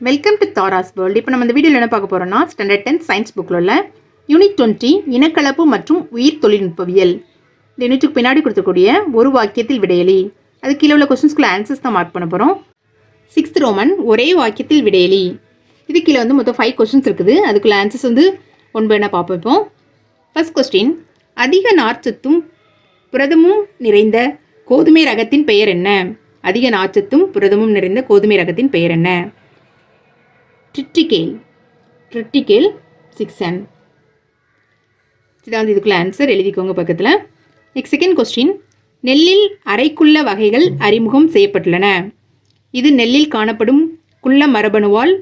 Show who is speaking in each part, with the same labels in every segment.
Speaker 1: Welcome to Tara's world இப்போ நம்ம இந்த வீடியோவில் என்ன பார்க்க போகிறோம்னா ஸ்டாண்டர்ட் டென்த் சயின்ஸ் புக்கில் உள்ள யூனிட் டுவெண்ட்டி இனக்கலப்பு மற்றும் உயிர் தொழில்நுட்பவியல். இந்த யூனிட்டுக்கு பின்னாடி கொடுத்துக்கூடிய ஒரு வாக்கியத்தில் விடையலி. அது கீழே உள்ள கொஸ்டின்ஸ்க்குள்ள ஆன்சர்ஸ் தான் மார்க் பண்ண போகிறோம் சிக்ஸ்த் ரோமன் ஒரே வாக்கியத்தில் விடையலி. இது கீழே வந்து மொத்தம் ஃபைவ் கொஸ்டின்ஸ் இருக்குது. அதுக்குள்ள ஆன்சர்ஸ் வந்து ஒன்பது என்ன பார்ப்போம் இப்போ. ஃபர்ஸ்ட் கொஸ்டின் அதிக நார்ச்சத்தும் புரதமும் நிறைந்த கோதுமை ரகத்தின் பெயர் என்ன? அதிக நார்ச்சத்தும் புரதமும் நிறைந்த கோதுமை ரகத்தின் பெயர் என்ன? ட்ரிட்டிகேல் ட்ரிட்டிகேல் சிக்ஸன் இதான் இதுதான் இதுக்குள்ள ஆன்சர் எழுதிக்கோங்க பக்கத்தில். நெக்ஸ்ட் செகண்ட் கொஸ்டின் நெல்லில் அரைக்குள்ள வகைகள் அறிமுகம் செய்யப்பட்டுள்ளன. இது நெல்லில் காணப்படும் குள்ள மரபணுவால்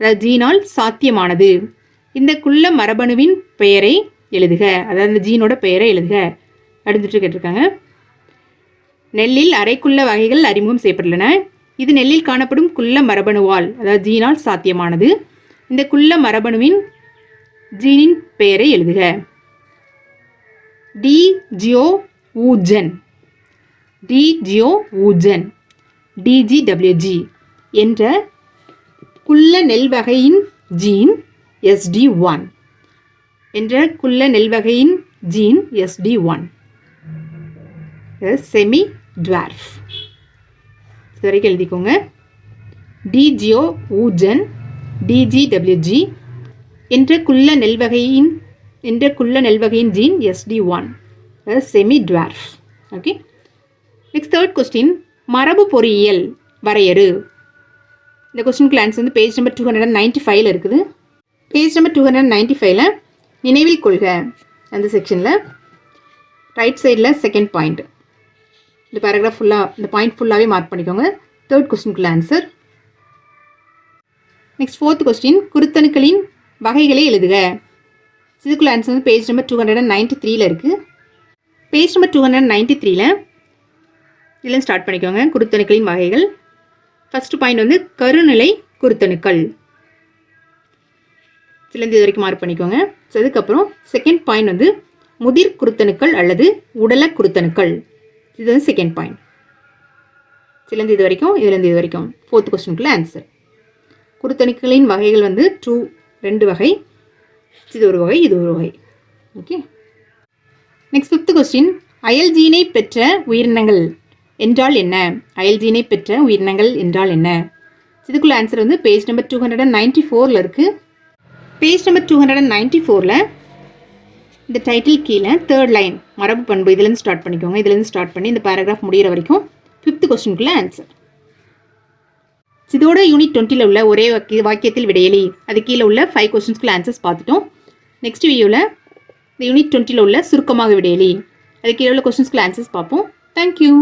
Speaker 1: ஜீனால் சாத்தியமானது. இந்த குள்ள மரபணுவின் பெயரை எழுதுக. அதாவது ஜீனோட பெயரை எழுதுக. அடுத்துட்டு கேட்டிருக்காங்க. நெல்லில் அரைக்குள்ள வகைகள் அறிமுகம் செய்யப்பட்டுள்ளன. இது நெல்லில் காணப்படும் குள்ள மரபணுவால் அதாவது ஜீனால் சாத்தியமானது. இந்த குள்ள மரபணுவின் ஜீனின் பெயரை எழுதுக. Dee Geo Woogen. Dee Geo Woogen. DGWG என்ற குள்ள நெல் வகையின் ஜீன் எஸ்டி ஒன் என்ற குள்ள நெல் வகையின் gene SD one. Semi dwarf இது வரைக்கும் எழுதிக்கோங்க. டிஜிஓ ஊஜன் டிஜிடபிள்யூஜி என்ற குள்ள நெல்வகையின் என்ற குள்ள நெல்வகையின் gene SD one semi dwarf okay next third question மரபு பொறியியல் வரையறு. இந்த கொஸ்டினுக்கு ஆன்சர் வந்து page number two hundred ninety ஃபைவ்ல இருக்குது. Page number two hundred ninety ஃபைவ்ல நினைவில் கொள்க. அந்த செக்ஷனில் ரைட் சைடில் செகண்ட் பாயிண்ட் இந்த பேராகிராஃப் ஃபுல்லாக இந்த பாயிண்ட் ஃபுல்லாகவே மார்க் பண்ணிக்கோங்க. தேர்ட் கொஸ்டினுக்குள்ள ஆன்சர் நெக்ஸ்ட் ஃபோர்த் கொஸ்டின் குருத்தணுக்களின் வகைகளை எழுதுக. இதுக்குள்ள ஆன்சர் வந்து page number two hundred and ninety த்ரீல இருக்குது page number two hundred ninety த்ரீல இதில் ஸ்டார்ட் பண்ணிக்கோங்க. குருத்தணுக்களின் வகைகள். ஃபஸ்ட்டு பாயிண்ட் வந்து கருநிலை குருத்தணுக்கள். சிலந்து இது வரைக்கும் மார்க் பண்ணிக்கோங்க. ஸோ அதுக்கப்புறம் செகண்ட் பாயிண்ட் வந்து முதிர் குருத்தணுக்கள் அல்லது உடல குருத்தணுக்கள். இது வந்து செகண்ட் பாயிண்ட் சிலந்து இது வரைக்கும் இதுலேருந்து இது வரைக்கும் ஃபோர்த் கொஸ்டினுக்குள்ள ஆன்சர் குருத்தணுக்களின் வகைகள் வந்து டூ ரெண்டு வகை இது ஒரு வகை இது ஒரு வகை. ஓகே நெக்ஸ்ட் ஃபிஃப்த் கொஸ்டின் அயல்ஜீனை பெற்ற உயிரினங்கள் என்றால் என்ன? அயல்ஜீனை பெற்ற உயிரினங்கள் என்றால் என்ன? இதுக்குள்ள ஆன்சர் வந்து page number two hundred and ninety ஃபோரில் இருக்குது page number two hundred and ninety ஃபோரில் இந்த டைட்டில் கீழே தேர்ட் லைன் மரபு பண்பு இதுலேருந்து ஸ்டார்ட் பண்ணிக்கோங்க. இதுலேருந்து ஸ்டார்ட் பண்ணி இந்த பேராகிராஃப் முடிகிற வரைக்கும் ஃபிஃப்த் கொஸ்டினுக்குள்ள ஆன்சர் இதோட யூனிட் டுவெண்ட்டியில் உள்ள ஒரே வாக்கிய வாக்கியத்தில் விடையலி. அது கீழே உள்ள ஃபைவ் கொஸ்டின்ஸ்க்குள்ள ஆன்சர்ஸ் பார்த்துட்டோம். நெக்ஸ்ட் வீடியோவில் இந்த யூனிட் டுவெண்ட்டியில் உள்ள சுருக்கமாக விடையலி. அது கீழே உள்ள கொஸ்டின்ஸ்க்குள்ள ஆன்சர்ஸ் பார்ப்போம். தேங்க்யூ